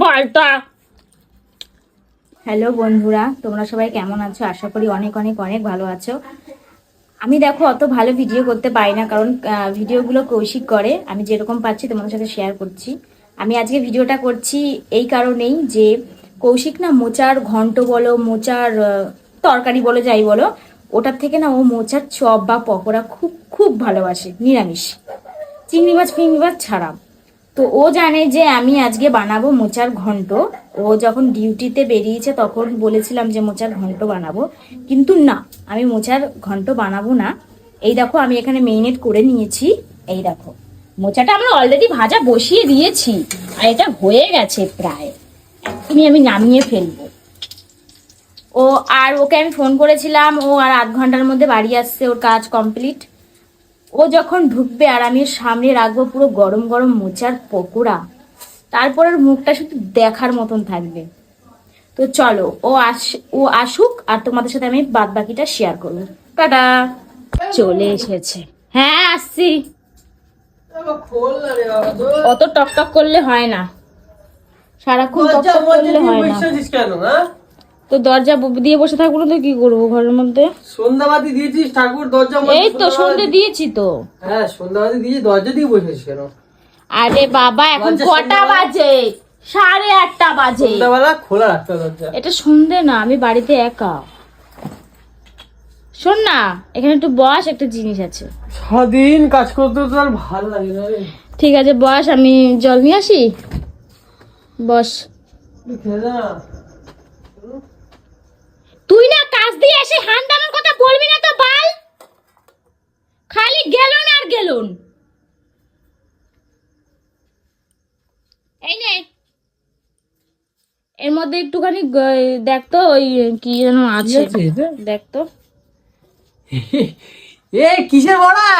বলটা। হ্যালো বন্ধুরা, তোমরা সবাই কেমন আছো? আশা করি অনেক অনেক অনেক ভালো আছো। আমি দেখো, অত ভালো ভিডিও করতে পারি না, কারণ ভিডিওগুলো কৌশিক করে। আমি যেরকম পাচ্ছি, তোমাদের সাথে শেয়ার করছি। আমি আজকে ভিডিওটা করছি এই কারণেই যে, কৌশিক না মোচার ঘন্ট বলো, মোচার তরকারি বলো, যাই বলো, ওটার থেকে না ও মোচার চপ বা পকোড়া খুব খুব ভালোবাসে, নিরামিষ। চিংড়ি মাছ, ফিংড়ি মাছ ছাড়া তো ও জানে যে আমি আজকে বানাবো মোচার ঘন্ট। ও যখন ডিউটিতে বেরিয়েছে তখন বলেছিলাম যে মোচার ঘন্ট বানাবো। কিন্তু না, আমি মোচার ঘন্ট বানাবো না। এই দেখো, আমি এখানে মেরিনেট করে নিয়েছি। এই দেখো, মোচাটা আমরা অলরেডি ভাজা বসিয়ে দিয়েছি। আর এটা হয়ে গেছে প্রায়। এখনই আমি নামিয়ে ফেলব। ও, আর ওকে আমি ফোন করেছিলাম। ও আর আধ ঘণ্টার মধ্যে বাড়ি আসছে, ওর কাজ কমপ্লিট ও যখন ঢুকবে আর আমি সামনে রাখব পুরো গরম গরম মোচার পকোড়া তারপর ওর মুখটা শুধু দেখার মতন থাকবে। তো চলো ও আস ও আসুক আর তোমাদের সাথে আমি বাদ বাকিটা শেয়ার করব। টাটা! চলে এসেছে। হ্যাঁ আসছি। অত টক টক করলে হয় না। সারাক্ষণ টক টক করলে হয় না। তো দরজা দিয়ে বসে থাকব না তো কি করব ঘরের মধ্যে? সন্ধ্যাবাতি দিয়েছিস ঠাকুর দরজা এই তো সন্ধে সন্ধ্যাবাতি- দিয়েছি তো। হ্যাঁ সন্ধ্যাবাতি দিয়ে দরজা দিয়ে বসেছিস কেন? আরে বাবা এখন কটা বাজে? সাড়ে আটটা বাজে। সন্ধ্যাবেলা খোলা রাখতে দরজা। এটা সন্ধে না আমি বাড়িতে একা। শোন না এখানে একটু বস একটা জিনিস আছে। সারাদিন কাজ করতে তো আর ভালো লাগে না রে। ঠিক আছে বস আমি জল নিয়ে আসি? বস। না। তুই না কাজ দিয়ে এসে হান্দানোর কথা বলবি না তো বাল। খালি গেলন আর গেলন। এই নে। এর মধ্যে একটুখানি গ- দেখ তো ওই কি যেন আছে। আছে এতে? দেখ তো। এ কিসের বড়া?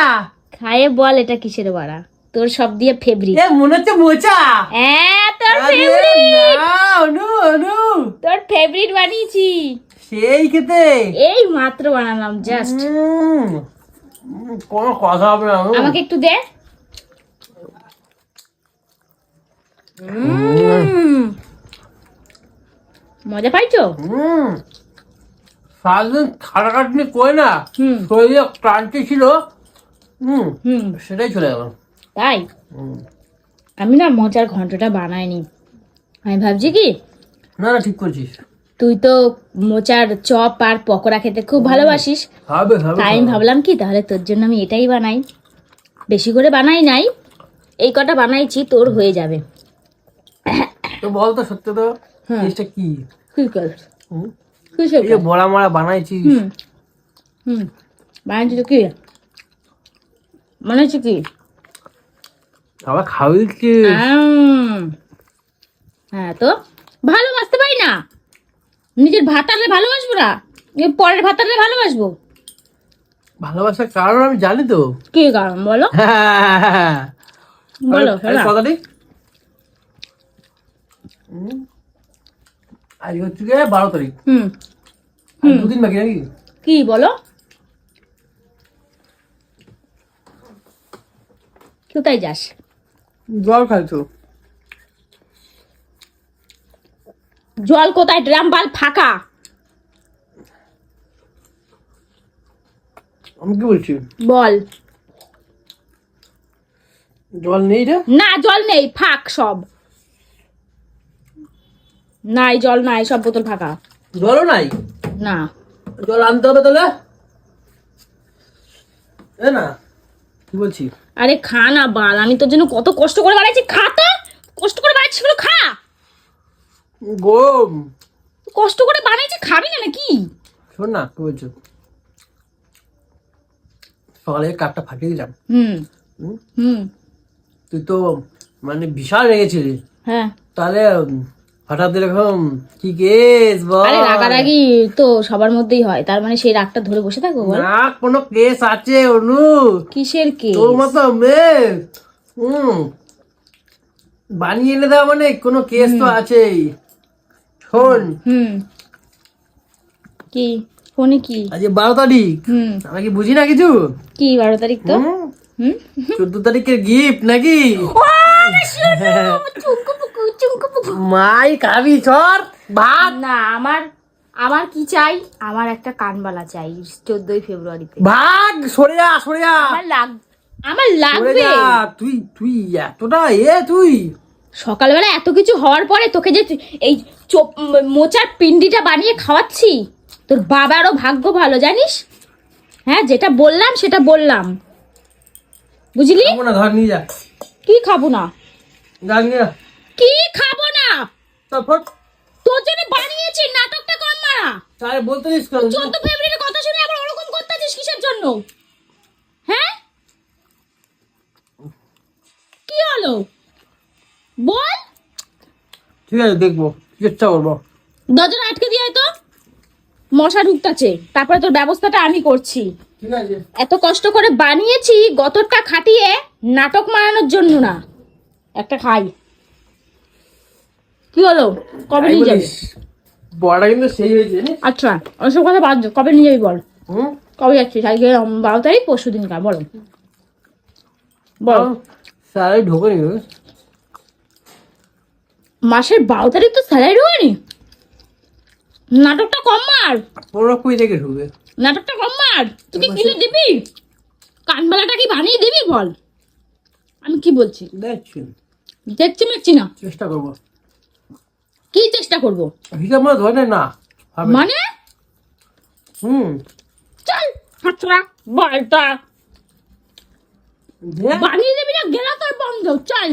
খায়ে বল এটা কিসের বড়া? তোর সব দিয়ে ফেভারিট এ মনে হচ্ছে মোচা। হ্যাঁ তোর ফেভারিট না, অনু অনু। তোর ফেভারিট বানিয়েছি। সেই খেতে? এই মাত্র বানালাম জাস্ট কোনো কথা হবে না আমাকে একটু দে। মজা পাইছো? সারাদিন খাটাখাটনি করে না শরীরে ক্লান্তি ছিল হুম হুম। সেটাই চলে গেল। তাই? আমি না মজার ঘন্টটা বানাইনি। আমি ভাবছি কি? না না ঠিক করছিস। তুই তো মোচার চপ আর পকোড়া খেতে খুব ভালোবাসিস। তাই আমি ভাবলাম কি তাহলে তোর জন্য আমি এটাই বানাই। বেশি করে বানাই নাই এই কটা বানাইছি তোর হয়ে যাবে। তো বল তো সত্যি তো হ্যাঁ। জিনিসটা কি? কি কর। হুম? কিসের এই বড়া মড়া বানাইছিস। হুম হুম। বানাইছি তো কি? বানাইছি কি? আবার কি হ্যাঁ তো ভালোবাসতে পারি না? নিজের ভাত আনলে ভালোবাসবো না? পরের ভাত আনলে ভালোবাসবো? ভালোবাসার কারণ আমি জানি তো। কি কারণ বলো? বলো কথাটি আজ হচ্ছে গিয়ে বারো তারিখ। হুম দুদিন বাকি নাকি? কি বলো? কোথায় যাস? জল খাইছো জল কোথায়? ড্রাম বাল ফাঁকা। আমি কি বলছি? বল। জল নেই রে? না জল নেই ফাঁক সব। নাই জল নাই সব বোতল ফাঁকা। জলও নাই? না। জল আনতে হবে তাহলে? এ না কি বলছি? আরে খা না বাল আমি তোর জন্য কত কষ্ট করে বানাইছি খা তো! কষ্ট করে বানাইছি সেগুলো খা! গরম কষ্ট করে বানাইছি খাবি না নাকি? শোন না কি বলছো? সকালে কাপটা ফাটিয়ে দিলাম। হুম। হুম? তুই তো মানে বিশাল রেগেছিলি। হ্যাঁ। তাহলে হঠাৎ এরকম কি কেস বল? আরে রাগারাগি তো সবার মধ্যেই হয়। তার মানে সেই রাগটা ধরে বসে থাকব বল। না কোনো কেস আছে অনু? কিসের কে তোর মতো মেয়ে? হুম। বানিয়ে এনে দেওয়া মানে কোনো কেস তো আছেই। শোন হুম। কি? ফোনে কি? আজ বারো তারিখ। হুম। আমরা কি বুঝি না কিছু? কি বারো তারিখ তো? হুম? হুম? চোদ্দ তারিখের গিফট নাকি? আমি মাই খাবি চর ভাত। না আমার আমার কি চাই? আমার একটা কানবালা চাই চোদ্দই ফেব্রুয়ারিতে। ভাগ সরে যা সরে যা। আমার লাগ আমার লাগবে। তুই তুই এতটা এ তুই। সকালবেলা এত কিছু হওয়ার পরে তোকে যে এই মোচার পিন্ডিটা বানিয়ে খাওয়াচ্ছি? তোর বাবারও ভাগ্য ভালো জানিস? হ্যাঁ যেটা বললাম সেটা বললাম। বুঝলি? কি খাব না? কি খাব না? তোর জন্য বানিয়েছি নাটকটা কম মারা। তাই বলতে দিস কেন? চোদ্দ ফেব্রুয়ারির কথা শুনে আবার ওরকম করতেছিস কিসের জন্য? হ্যাঁ? কি হলো? বল। ঠিক আছে দেখব। চেষ্টা করব। দরজাটা আটকে দিয়ে তো। মশা ঢুকতাছে। তারপরে তোর ব্যবস্থাটা আমি করছি। ঠিক আছে। এত কষ্ট করে বানিয়েছি গতরটা খাটিয়ে নাটক মারানোর জন্য না। একটা খাই। কি হলো? কবে নিয়ে যাবি? বলিস। বড়া কিন্তু সেই হয়েছে। আচ্ছা ওসব কথা বাদ কবে নিয়ে যাবি বল। কবে যাচ্ছিস? আজকে বারো তারিখ পরশু দিন কার বলো। বল স্যার ঢোকেনি। গো। মাসের বারো তারিখ তো স্যালারি ঢোকেনি নাটকটা কম মার। পনেরো কুড়ি থেকে ঢুকবে নাটকটা কম মার। তুই কি কিনে দিবি? কানবালাটা কি বানিয়ে দিবি বল। আমি কি বলছি? দেখছি। দেখছি মেখছি না। চেষ্টা করব। কি চেষ্টা করব? হিসাব মতো ধরে না মানে? হুম। চল হাতরা বলটা। বানিয়ে দিবি না গেলা তোর বন্ধ। চল।